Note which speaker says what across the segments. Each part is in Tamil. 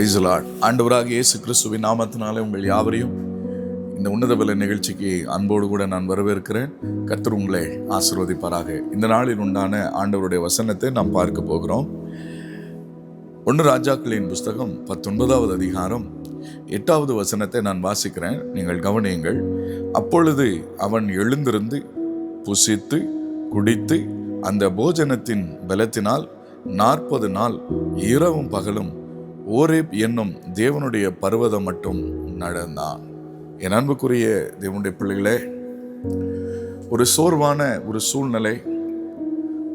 Speaker 1: பிரைசலாட் ஆண்டவராக இயேசு கிறிஸ்துவின் நாமத்தினாலே உங்கள் யாவரையும் இந்த உன்னத விலை நிகழ்ச்சிக்கு அன்போடு கூட நான் வரவேற்கிறேன் கர்த்தர் உங்களை ஆசிர்வதிப்பாராக இந்த நாளில் உண்டான ஆண்டவருடைய வசனத்தை நாம் பார்க்க போகிறோம் ஒன்று ராஜாக்களின் புஸ்தகம் பத்தொன்பதாவது அதிகாரம் எட்டாவது வசனத்தை நான் வாசிக்கிறேன் நீங்கள் கவனியுங்கள் அப்பொழுது அவன் எழுந்திருந்து புசித்து குடித்து அந்த போஜனத்தின் பலத்தினால் நாற்பது நாள் இரவும் பகலும் ஓரேப் என்னும் தேவனுடைய பர்வதம் மட்டும் நடந்தான் என் அன்புக்குரிய தேவனுடைய பிள்ளைகளே ஒரு சோர்வான ஒரு சூழ்நிலை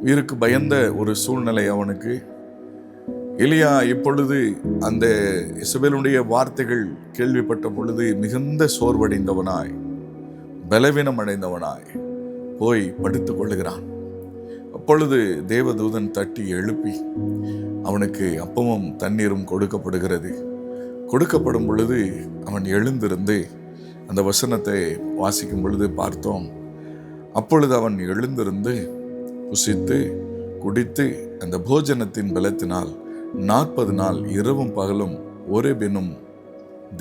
Speaker 1: உயிருக்கு பயந்த ஒரு சூழ்நிலை அவனுக்கு எலியா இப்பொழுது அந்த இசபேலுடைய வார்த்தைகள் கேள்விப்பட்ட பொழுது மிகுந்த சோர்வடைந்தவனாய் பலவீனம் அடைந்தவனாய் போய் படுத்துக் கொள்ளுகிறான் அப்பொழுது தேவதூதன் தட்டி எழுப்பி அவனுக்கு அப்பமும் தண்ணீரும் கொடுக்கப்படுகிறது கொடுக்கப்படும் பொழுது அவன் எழுந்திருந்து அந்த வசனத்தை வாசிக்கும் பொழுது பார்த்தோம் அப்பொழுது அவன் எழுந்திருந்து புசித்து குடித்து அந்த போஜனத்தின் பலத்தினால் நாற்பது நாள் இரவும் பகலும் ஒரே பெண்ணும்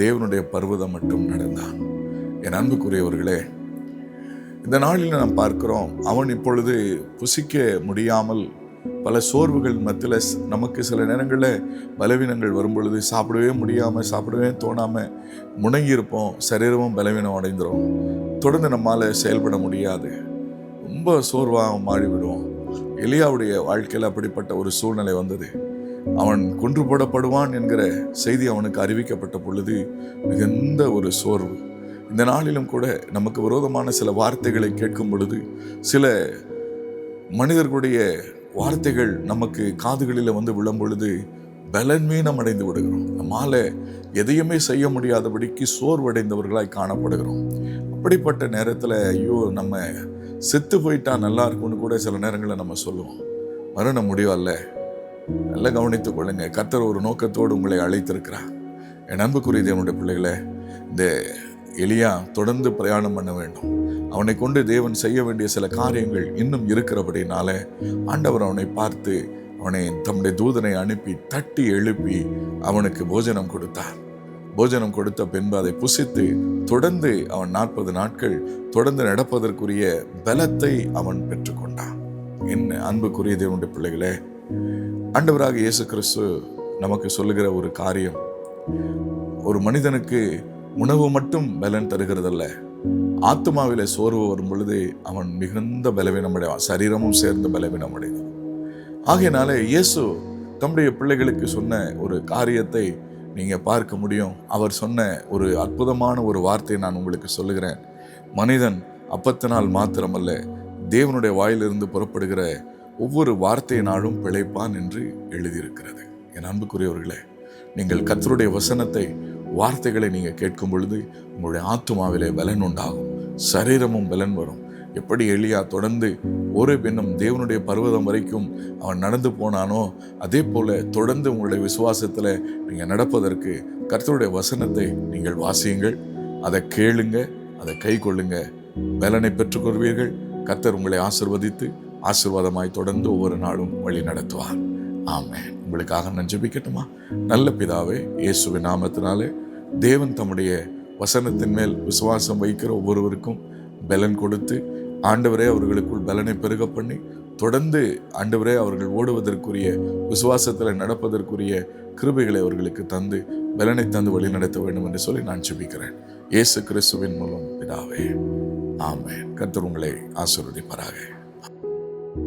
Speaker 1: தேவனுடைய பருவதம் மட்டும் நடந்தான் என் அன்புக்குரியவர்களே இந்த நாளில் நாம் பார்க்கிறோம் அவன் இப்பொழுது புசிக்க முடியாமல் பல சோர்வுகள் மத்தியில் நமக்கு சில நேரங்களில் பலவீனங்கள் வரும்பொழுது சாப்பிடவே முடியாமல் சாப்பிடவே தோணாமல் முணங்கியிருப்போம் சரீரமும் பலவீனம் அடைந்துடும் தொடர்ந்து நம்மால் செயல்பட முடியாது ரொம்ப சோர்வாக மாறிவிடுவோம் எலியாவுடைய வாழ்க்கையில் அப்படிப்பட்ட ஒரு சூழ்நிலை வந்தது அவன் கொன்று போடப்படுவான் என்கிற செய்தி அவனுக்கு அறிவிக்கப்பட்ட பொழுது மிகுந்த ஒரு சோர்வு இந்த நாளிலும் கூட நமக்கு விரோதமான சில வார்த்தைகளை கேட்கும் பொழுது சில மனிதர்களுடைய வார்த்தைகள் நமக்கு காதுகளில் வந்து விழும் பொழுது பலன்மீனம் அடைந்து விடுகிறோம் நம்மால் எதையுமே செய்ய முடியாதபடிக்கு சோர்வடைந்தவர்களாய் காணப்படுகிறோம் அப்படிப்பட்ட நேரத்தில் ஐயோ நம்ம செத்து போயிட்டா நல்லா இருக்கும்னு கூட சில நேரங்களில் நம்ம சொல்லுவோம் மரண அல்ல நல்லா கவனித்து கொள்ளுங்க கத்தர் ஒரு நோக்கத்தோடு உங்களை அழைத்திருக்கிறார் என் அன்புக்குரிய தேவனுடைய பிள்ளைகளை இந்த எலியா தொடர்ந்து பிரயாணம் பண்ண வேண்டும் அவனை கொண்டு தேவன் செய்ய வேண்டிய சில காரியங்கள் இன்னும் இருக்கிறபடினால ஆண்டவர் அவனை பார்த்து அவனை தம்முடைய தூதனை அனுப்பி தட்டி எழுப்பி அவனுக்கு போஜனம் கொடுத்தார் போஜனம் கொடுத்த பின்பு அதை புசித்து தொடர்ந்து அவன் நாற்பது நாட்கள் தொடர்ந்து நடப்பதற்குரிய பலத்தை அவன் பெற்றுக்கொண்டான் என்ன அன்புக்குரிய தேவனுடைய பிள்ளைகளே ஆண்டவராக இயேசு கிறிஸ்து நமக்கு சொல்லுகிற ஒரு காரியம் ஒரு மனிதனுக்கு உணவு மட்டும் பலன் தருகிறதல்ல ஆத்மாவில சோர்வு வரும் பொழுது அவன் மிகுந்த பலவீனமடைவான் சரீரமும் சேர்ந்து பலவீனம் அடைகிறது ஆகையினால இயேசு தம்முடைய பிள்ளைகளுக்கு சொன்ன ஒரு காரியத்தை நீங்கள் பார்க்க முடியும் அவர் சொன்ன ஒரு அற்புதமான ஒரு வார்த்தையை நான் உங்களுக்கு சொல்லுகிறேன் மனிதன் அப்பத்தினால் மாத்திரமல்ல தேவனுடைய வாயிலிருந்து புறப்படுகிற ஒவ்வொரு வார்த்தையினாலும் பிழைப்பான் என்று எழுதியிருக்கிறது என் அன்புக்குரியவர்களே நீங்கள் கத்தருடைய வசனத்தை வார்த்தைகளை நீங்கள் கேட்கும் பொழுது உங்களுடைய ஆத்மாவிலே பலன் உண்டாகும் சரீரமும் பலன் வரும் எப்படி எளியா தொடர்ந்து ஒரு பின்னம் தேவனுடைய பருவதம் வரைக்கும் அவன் நடந்து போனானோ அதே போல் தொடர்ந்து உங்களுடைய விசுவாசத்தில் நீங்கள் நடப்பதற்கு கர்த்தருடைய வசனத்தை நீங்கள் வாசியுங்கள் அதை கேளுங்க அதை கை கொள்ளுங்க பலனை பெற்றுக்கொள்வீர்கள் கர்த்தர் உங்களை ஆசிர்வதித்து ஆசிர்வாதமாய் தொடர்ந்து ஒவ்வொரு நாளும் வழி நடத்துவார் ஆமாம் உங்களுக்காக நான் ஜெபிக்கட்டுமா நல்ல பிதாவே இயேசுவின் நாமத்தினாலே தேவன் தம்முடைய வசனத்தின் மேல் விசுவாசம் வைக்கிற ஒவ்வொருவருக்கும் பலன் கொடுத்து ஆண்டவரே அவர்களுக்குள் பலனை பெருக பண்ணி தொடர்ந்து ஆண்டவரே அவர்கள் ஓடுவதற்குரிய விசுவாசத்தில் நடப்பதற்குரிய கிருபைகளை அவர்களுக்கு தந்து பலனை தந்து வழி நடத்த வேண்டும் என்று சொல்லி நான் ஜெபிக்கிறேன் இயேசு கிறிஸ்துவின் மூலம் பிதாவே ஆமே கர்த்தர் உங்களை ஆசிர்வதிப்பாராக